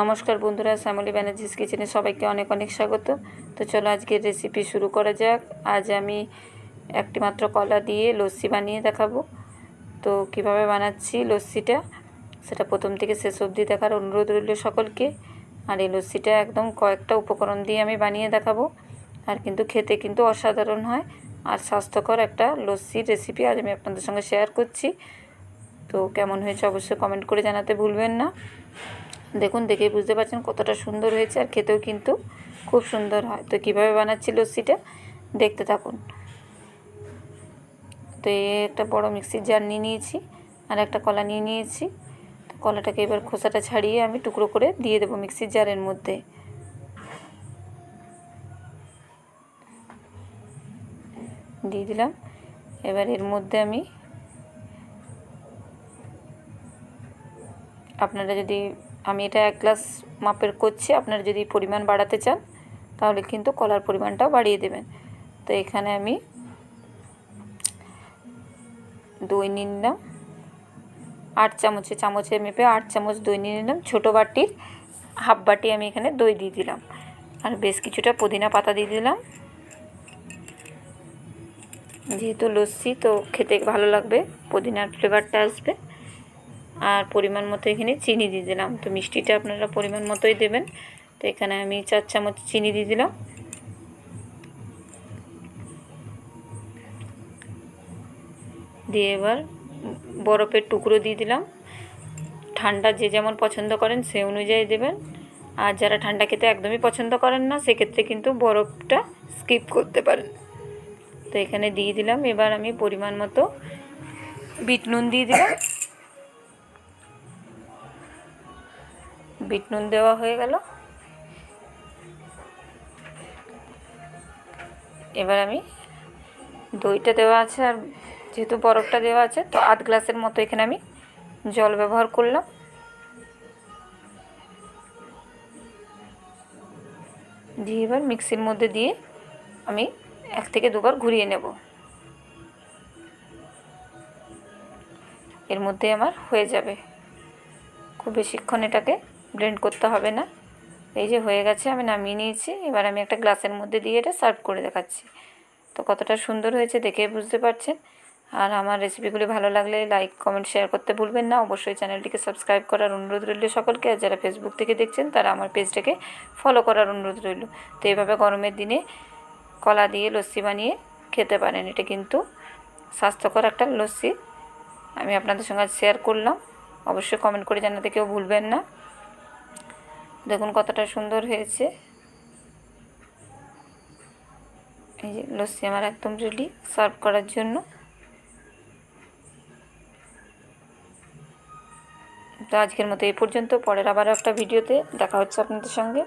নমস্কার বন্ধুরা, শ্যামলী ব্যানার্জিস কিচেনে সবাইকে অনেক অনেক স্বাগত। তো চলো আজকের রেসিপি শুরু করা যাক। আজ আমি একটি মাত্র কলা দিয়ে লস্যি বানিয়ে দেখাবো। তো কীভাবে বানাচ্ছি লস্যিটা, সেটা প্রথম থেকে শেষ অবধি দেখার অনুরোধ রইল সকলকে। আর এই লস্যিটা একদম কয়েকটা উপকরণ দিয়ে আমি বানিয়ে দেখাবো। আর কিন্তু খেতে কিন্তু অসাধারণ হয়। আর স্বাস্থ্যকর একটা লস্যির রেসিপি আজ আমি আপনাদের সঙ্গে শেয়ার করছি। তো কেমন হয়েছে অবশ্যই কমেন্ট করে জানাতে ভুলবেন না। দেখুন, দেখেই বুঝতে পারছেন কতটা সুন্দর হয়েছে আর খেতেও কিন্তু খুব সুন্দর হয়। তো কীভাবে বানাচ্ছি লস্যিটা? দেখতে থাকুন। তো এই একটা বড় মিক্সির জার নিয়ে নিয়েছি আর একটা কলা নিয়ে নিয়েছি। তো কলাটাকে এবার খোসাটা ছাড়িয়ে আমি টুকরো করে দিয়ে দেবো মিক্সির জারের মধ্যে। দিয়ে দিলাম। এবার এর মধ্যে আমি আপনারা যদি আমি এটা এক গ্লাস মাপের করছি। আপনারা যদি পরিমাণ বাড়াতে চান, তাহলে কিন্তু কলার পরিমাণটাও বাড়িয়ে দেবেন। তো এখানে আমি দই নিলাম। আট চামচে চামচে মেপে আট চামচ দই নিয়ে নিলাম। ছোটো বাটির হাফ বাটি আমি এখানে দই দিয়ে দিলাম। আর বেশ কিছুটা পুদিনা পাতা দিয়ে দিলাম। যেহেতু লস্যি, তো খেতে ভালো লাগবে। পুদিনার ফ্লেভারটা আসবে। আর পরিমাণ মতো এখানে চিনি দিয়ে দিলাম। তো মিষ্টিটা আপনারা পরিমাণ মতোই দেবেন। তো এখানে আমি চার চামচ চিনি দিয়ে দিলাম। দিয়ে এবার বরফের টুকরো দিয়ে দিলাম। ঠান্ডা যে যেমন পছন্দ করেন সে অনুযায়ী দেবেন। আর যারা ঠান্ডা খেতে একদমই পছন্দ করেন না, সেক্ষেত্রে কিন্তু বরফটা স্কিপ করতে পারেন। তো এখানে দিয়ে দিলাম। এবার আমি পরিমাণ মতো বিট নুন দিয়ে দিলাম। বিট নুন দেওয়া হয়ে গেল। এবার আমি দইটা দেওয়া আছে, আর যেহেতু বরফটা দেওয়া আছে, তো আধ গ্লাসের মতো এখানে আমি জল ব্যবহার করলাম। দিয়ে এবার মিক্সির মধ্যে দিয়ে আমি এক থেকে দুবার ঘুরিয়ে নেব। এর মধ্যে আমার হয়ে যাবে। খুব বেশিক্ষণ এটাকে ব্লেন্ড করতে হবে না। এই যে হয়ে গেছে, আমি নামিয়ে নিয়েছি। এবার আমি একটা গ্লাসের মধ্যে দিয়ে এটা সার্ভ করে দেখাচ্ছি। তো কতটা সুন্দর হয়েছে দেখে বুঝতে পারছেন। আর আমার রেসিপিগুলি ভালো লাগলে লাইক, কমেন্ট, শেয়ার করতে ভুলবেন না। অবশ্যই চ্যানেলটিকে সাবস্ক্রাইব করার অনুরোধ রইল সকলকে। আর যারা ফেসবুক থেকে দেখছেন, তারা আমার পেজটাকে ফলো করার অনুরোধ রইল। তো এইভাবে গরমের দিনে কলা দিয়ে লস্যি বানিয়ে খেতে পারেন। এটা কিন্তু স্বাস্থ্যকর একটা লস্যি। আমি আপনাদের সঙ্গে শেয়ার করলাম। অবশ্যই কমেন্ট করে জানাতে কেউ ভুলবেন না। দেখুন কতটা সুন্দর হয়েছে। এই যে লস্যি আমার একদম রেডি সার্ভ করার জন্য। তো আজকের মতো এই পর্যন্ত, পরের আবারও একটা ভিডিওতে দেখা হচ্ছে আপনাদের সঙ্গে।